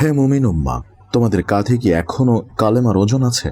হে মুমিন উম্মা, তোমাদের কাঁধে কি এখনও কালেমার ওজন আছে?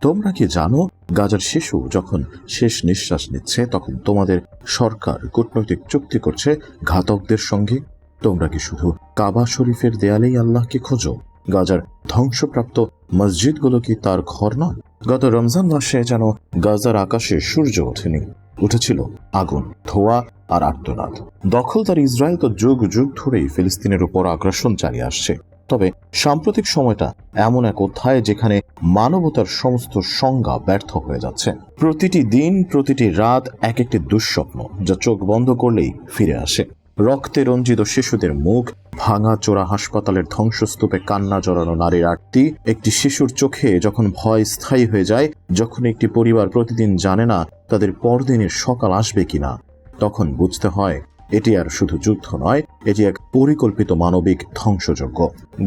তোমরা কি জানো, গাজার শিশু যখন শেষ নিঃশ্বাস নিচ্ছে, তখন তোমাদের সরকার কূটনৈতিক চুক্তি করছে ঘাতকদের সঙ্গে? তোমরা কি শুধু কাবা শরীফের দেয়ালেই আল্লাহকে খোঁজো? গাজার ধ্বংসপ্রাপ্ত মসজিদগুলো কি তার ঘর নয়? গত রমজান মাসে যেন গাজার আকাশে সূর্য ওঠেনি, উঠেছিল আগুন, ধোয়া আর আর্তনাদ। দখলদার ইসরায়েল তো যুগ যুগ ধরেই ফিলিস্তিনের উপর আগ্রাসন চালিয়ে আসছে। তবে সাম্প্রতিক সময়টা এমন এক অধ্যায় যেখানে মানবতার সমস্ত সংজ্ঞা ব্যর্থ হয়ে যাচ্ছে। প্রতিটি দিন, প্রতিটি রাত এক একটি দুঃস্বপ্ন যা চোখ বন্ধ করলেই ফিরে আসে। রক্তে রঞ্জিত শিশুদের মুখ, ভাঙা চোরা হাসপাতালের ধ্বংসস্তূপে কান্না জড়ানো নারীর আরতি একটি শিশুর চোখে যখন ভয় স্থায়ী হয়ে যায়, যখন একটি পরিবার প্রতিদিন জানে না তাদের পরদিনের সকাল আসবে কিনা, তখন বুঝতে হয় এটি আর শুধু যুদ্ধ নয়, এটি এক পরিকল্পিত মানবিক ধ্বংসযজ্ঞ।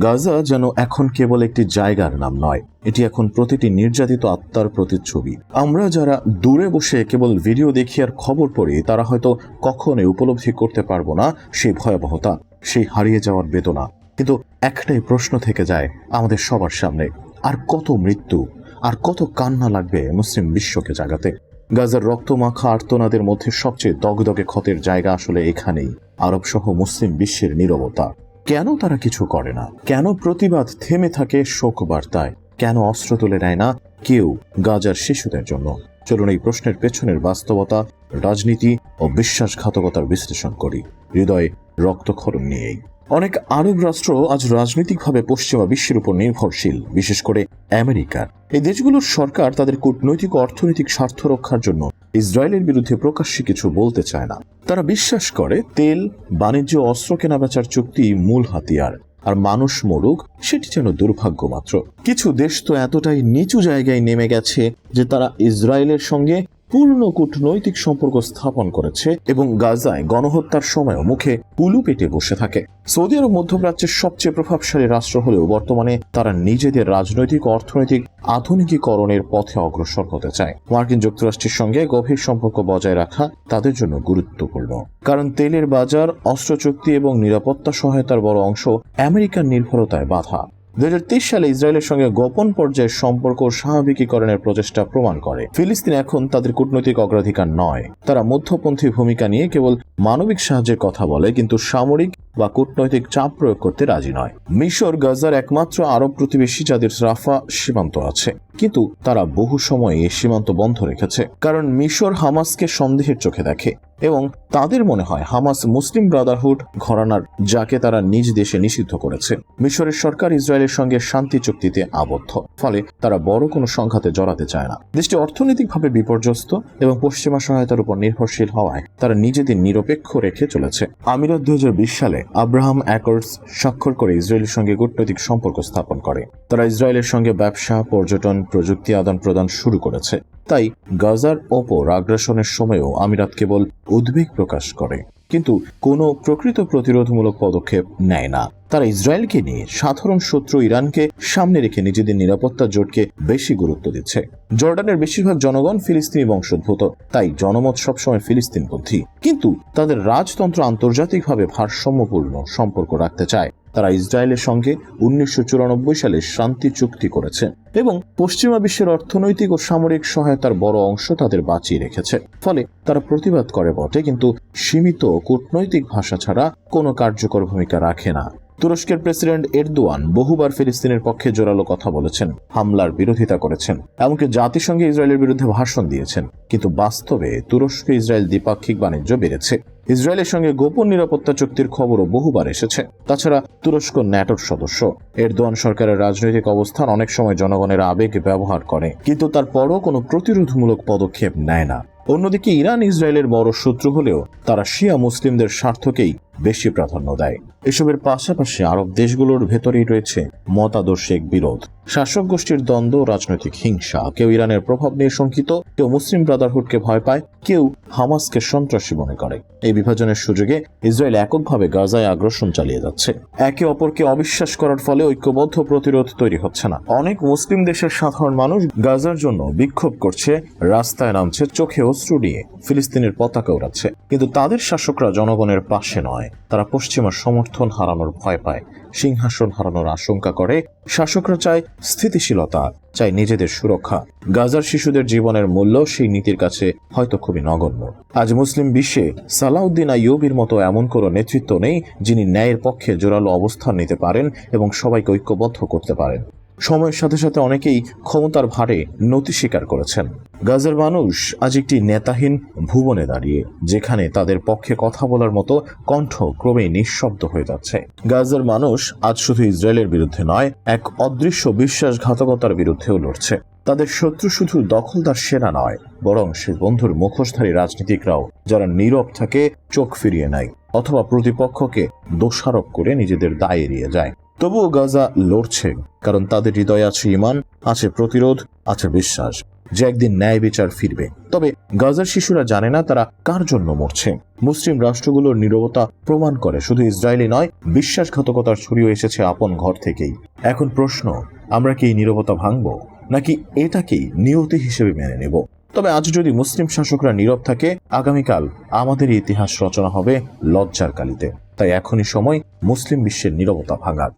গাজা যেন এখন কেবল একটি জায়গার নাম নয়, এটি এখন প্রতিটি নির্যাতিত আত্মার প্রতিচ্ছবি। আমরা যারা দূরে বসে কেবল ভিডিও দেখি আর খবর পড়ি, তারা হয়তো কখনোই উপলব্ধি করতে পারব না সেই ভয়াবহতা সেই হারিয়ে যাওয়ার বেদনা। কিন্তু একটাই প্রশ্ন থেকে যায় আমাদের সবার সামনে, আর কত মৃত্যু, আর কত কান্না লাগবে মুসলিম বিশ্বকে জাগাতে? গাজার রক্তমাখা আর্তনাদের মধ্যে সবচেয়ে দগদগে ক্ষতের জায়গা আসলে এখানেই। আরব সহ মুসলিম বিশ্বের নীরবতা। কেন তারা কিছু করে না? কেন প্রতিবাদ থেমে থাকে শোক বার্তায় কেন অস্ত্র তুলে নেয় না কেউ গাজার শিশুদের জন্য? চলুন এই প্রশ্নের পেছনের বাস্তবতা, রাজনীতি ও বিশ্বাসঘাতকতার বিশ্লেষণ করি। হৃদয়ে রক্তক্ষরণ নিয়েই। অনেক আরব রাষ্ট্র আজ রাজনৈতিকভাবে পশ্চিমা বিশ্বের উপর নির্ভরশীল, বিশেষ করে আমেরিকার এই দেশগুলোর সরকার তাদের কূটনৈতিক অর্থনৈতিক স্বার্থ রক্ষার জন্য ইসরায়েলের বিরুদ্ধে প্রকাশ্যে কিছু বলতে চায় না। তারা বিশ্বাস করে, তেল, বাণিজ্য অস্ত্র কেনাবেচার চুক্তি মূল হাতিয়ার, আর মানুষ মরুক, সেটি যেন দুর্ভাগ্য মাত্র কিছু দেশ তো এতটাই নিচু জায়গায় নেমে গেছে যে তারা ইসরায়েলের সঙ্গে পূর্ণ কূটনৈতিক সম্পর্ক স্থাপন করেছে এবং গাজায় গণহত্যার সময়ও মুখে কুলু পেটে বসে থাকে। সৌদি আরব মধ্যপ্রাচ্যের সবচেয়ে প্রভাবশালী রাষ্ট্র হলেও বর্তমানে তারা নিজেদের রাজনৈতিক, অর্থনৈতিক, আধুনিকীকরণের পথে অগ্রসর হতে চায়। মার্কিন যুক্তরাষ্ট্রের সঙ্গে গভীর সম্পর্ক বজায় রাখা তাদের জন্য গুরুত্বপূর্ণ। কারণ তেলের বাজার অস্ত্র চুক্তি এবং নিরাপত্তা সহায়তার বড় অংশ আমেরিকার নির্ভরতায় বাধা। দুই সালে ইসরায়েলের সঙ্গে গোপন পর্যায়ে সম্পর্ক স্বাভাবিকীকরণের প্রচেষ্টা প্রমাণ করে। ফিলিস্তিন এখন তাদের কূটনৈতিক অগ্রাধিকার নয়। তারা মধ্যপন্থী ভূমিকা নিয়ে কেবল মানবিক সাহায্যের কথা বলে, কিন্তু সামরিক বা কূটনৈতিক চাপ প্রয়োগ করতে রাজি নয়। মিশর, গাজার একমাত্র আরব প্রতিবেশী যাদের রাফা সীমান্ত আছে। কিন্তু তারা বহু সময় এই সীমান্ত বন্ধ রেখেছে, কারণ মিশর হামাসকে সন্দেহের চোখে দেখে এবং তাদের মনে হয় হামাস মুসলিম ব্রাদারহুড ঘরানার, যাকে তারা নিজ দেশে নিষিদ্ধ করেছে। মিশরের সরকার ইসরায়েলের সঙ্গে শান্তি চুক্তিতে আবদ্ধ, ফলে তারা বড় কোনো সংঘাতে জড়াতে চায় না। দেশটি অর্থনৈতিকভাবে বিপর্যস্ত এবং পশ্চিমা সহায়তার উপর নির্ভরশীল হওয়ায় তারা নিজেদের নিরপেক্ষ রেখে চলেছে। আমিরাত দুই সালে আব্রাহাম অ্যাকর্ডস স্বাক্ষর করে ইসরায়েলের সঙ্গে কূটনৈতিক সম্পর্ক স্থাপন করে। তারা ইসরায়েলের সঙ্গে ব্যবসা, পর্যটন, প্রযুক্তি আদান প্রদান শুরু করেছে। তাই গাজার ওপর আগ্রাসনের সময়ও আমিরাত কেবল উদ্বেগ প্রকাশ করে। কিন্তু কোনো প্রকৃত প্রতিরোধমূলক পদক্ষেপ নেয় না। তারা ইসরায়েলকে নিয়ে সাধারণ শত্রু ইরানকে সামনে রেখে নিজেদের নিরাপত্তা জোটকে বেশি গুরুত্ব দিচ্ছে। জর্ডানের বেশিরভাগ জনগণ ফিলিস্তিনি বংশোদ্ভূত, তাই জনমত সবসময় ফিলিস্তিনপন্থী। কিন্তু তাদের রাজতন্ত্র আন্তর্জাতিকভাবে ভারসাম্যপূর্ণ সম্পর্ক রাখতে চায়। তারা ইসরায়েলের সঙ্গে উনিশশো চুরানব্বই সালে শান্তি চুক্তি করেছে এবং পশ্চিমা বিশ্বের অর্থনৈতিক ও সামরিক সহায়তার বড় অংশ তাদের বাঁচিয়ে রেখেছে। ফলে তারা প্রতিবাদ করে বটে, কিন্তু সীমিত কূটনৈতিক ভাষা ছাড়া কোনো কার্যকর ভূমিকা রাখে না। তুরস্কের প্রেসিডেন্ট এরদোয়ান বহুবার ফিলিস্তিনের পক্ষে জোরালো কথা বলেছেন, হামলার বিরোধিতা করেছেন, এমনকি জাতিসংঘে ইসরায়েলের বিরুদ্ধে ভাষণ দিয়েছেন। কিন্তু বাস্তবে তুরস্ক ইসরায়েল দ্বিপাক্ষিক বাণিজ্য বেড়েছে। ইসরায়েলের সঙ্গে গোপন নিরাপত্তা চুক্তির খবরও বহুবার এসেছে। তাছাড়া তুরস্ক ন্যাটোর সদস্য। এরদোয়ান সরকারের রাজনৈতিক অবস্থান অনেক সময় জনগণের আবেগ ব্যবহার করে, কিন্তু তারপরও কোনো প্রতিরোধমূলক পদক্ষেপ নেয় না। অন্যদিকে ইরান ইসরায়েলের বড় শত্রু হলেও তারা শিয়া মুসলিমদের স্বার্থকেই বেশি প্রাধান্য দেয়। এসবের পাশাপাশি আরব দেশগুলোর ভেতরেই রয়েছে মতাদর্শিক বিরোধ। শাসক গোষ্ঠীর দ্বন্দ্ব, রাজনৈতিক হিংসা, কেউ ইরানের প্রভাব নিয়ে শঙ্কিত, কেউ মুসলিম ব্রাদারহুডকে ভয় পায়, কেউ হামাসকে সন্ত্রাসী মনে করে। এই বিভাজনের সুযোগে ইসরায়েল এককভাবে গাজায় আগ্রাসন চালিয়ে যাচ্ছে। একে অপরকে অবিশ্বাস করার ফলে ঐক্যবদ্ধ প্রতিরোধ তৈরি হচ্ছে না। অনেক মুসলিম দেশের সাধারণ মানুষ গাজার জন্য বিক্ষোভ করছে, রাস্তায় নামছে, চোখে অশ্রু নিয়ে ফিলিস্তিনের পতাকা উড়াচ্ছে। কিন্তু তাদের শাসকরা জনগণের পাশে নয়। নয় তারা পশ্চিমার সমর্থন হারানোর ভয় পায়, সিংহাসন হারানোর আশঙ্কা করে। শাসকরা চায় স্থিতিশীলতা, চায় নিজেদের সুরক্ষা। গাজার শিশুদের জীবনের মূল্য সেই নীতির কাছে হয়তো খুবই নগণ্য। আজ মুসলিম বিশ্বে সালাউদ্দিন আইয়ুবির মতো এমন কোনো নেতৃত্ব নেই যিনি ন্যায়ের পক্ষে জোরালো অবস্থান নিতে পারেন এবং সবাইকে ঐক্যবদ্ধ করতে পারেন। সময়ের সাথে সাথে অনেকেই ক্ষমতার ভারে নতি স্বীকার করেছেন। গাজার মানুষ আজ একটি নেতাহীন ভুবনে দাঁড়িয়ে, যেখানে তাদের পক্ষে কথা বলার মতো কণ্ঠ ক্রমেই নিঃশব্দ হয়ে যাচ্ছে। গাজার মানুষ আজ শুধু ইসরায়েলের বিরুদ্ধে নয়, এক অদৃশ্য বিশ্বাসঘাতকতার বিরুদ্ধেও লড়ছে। তাদের শত্রু শুধু দখলদার সেনা নয়, বরং সে বন্ধুর মুখোশধারী রাজনীতিকরাও, যারা নীরব থাকে, চোখ ফিরিয়ে নেয়, অথবা প্রতিপক্ষকে দোষারোপ করে নিজেদের দায় এড়িয়ে যায়। তবুও গাজা লড়ছে, কারণ তাদের হৃদয়ে আছে ইমান আছে প্রতিরোধ, আছে বিশ্বাস। যে একদিন ন্যায় বিচার ফিরবে। তবে গাজার শিশুরা জানে না তারা কার জন্য মরছে। মুসলিম রাষ্ট্রগুলোর নীরবতা প্রমাণ করে, শুধু ইসরায়েলি নয়, বিশ্বাসঘাতকতার ছড়িয়ে এসেছে আপন ঘর থেকেই। এখন প্রশ্ন, আমরা কি এই নীরবতা ভাঙব? নাকি এটাকেই নিয়তি হিসেবে মেনে নেব? তবে আজ যদি মুসলিম শাসকরা নীরব থাকে, আগামীকাল আমাদের ইতিহাস রচনা হবে লজ্জার কালিতে। তাই এখনই সময় মুসলিম বিশ্বের নীরবতা ভাঙার।